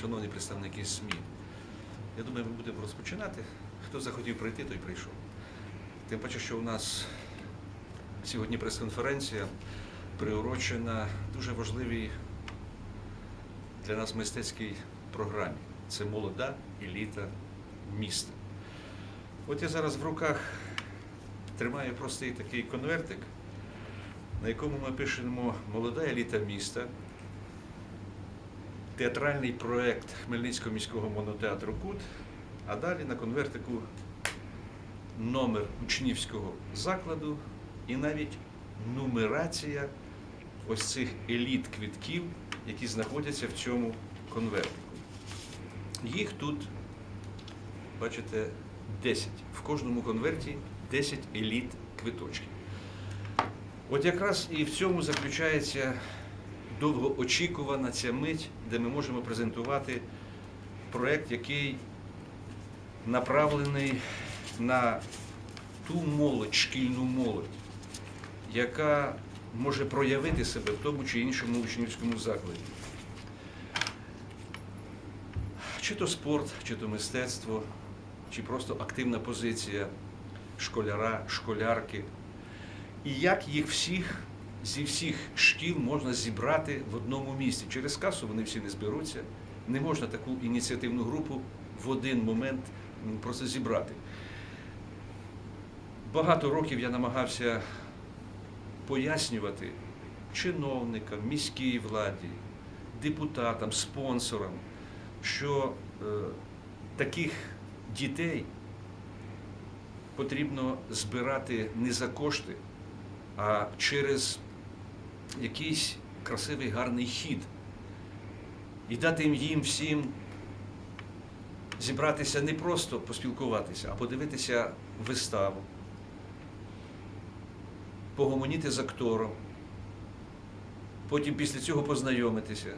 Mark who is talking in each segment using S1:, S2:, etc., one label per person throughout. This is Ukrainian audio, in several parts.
S1: Шановні представники СМІ, я думаю, ми будемо розпочинати. Хто захотів прийти, той прийшов. Тим паче, що у нас сьогодні прес-конференція приурочена дуже важливій для нас мистецькій програмі. Це молода еліта міста. От я зараз в руках тримаю простий такий конвертик, на якому ми пишемо молода еліта міста театральний проєкт Хмельницького міського монотеатру Кут, а далі на конвертику номер учнівського закладу і навіть нумерація ось цих еліт квітків, які знаходяться в цьому конвертику. Їх тут, бачите, 10. В кожному конверті 10 еліт квиточків. От якраз і в цьому заключається довгоочікувана ця мить, де ми можемо презентувати проєкт, який направлений на ту молодь, шкільну молодь, яка може проявити себе в тому чи іншому учнівському закладі. Чи то спорт, чи то мистецтво, чи просто активна позиція школяра, школярки. І як їх всіх зі всіх шкіл можна зібрати в одному місці. Через касу вони всі не зберуться. Не можна таку ініціативну групу в один момент просто зібрати. Багато років я намагався пояснювати чиновникам, міській владі, депутатам, спонсорам, що е, таких дітей потрібно збирати не за кошти, а через якийсь красивий гарний хід і дати їм всім зібратися не просто поспілкуватися, а подивитися виставу, погомоніти з актором, потім після цього познайомитися,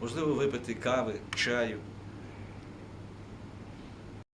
S1: можливо, випити кави, чаю.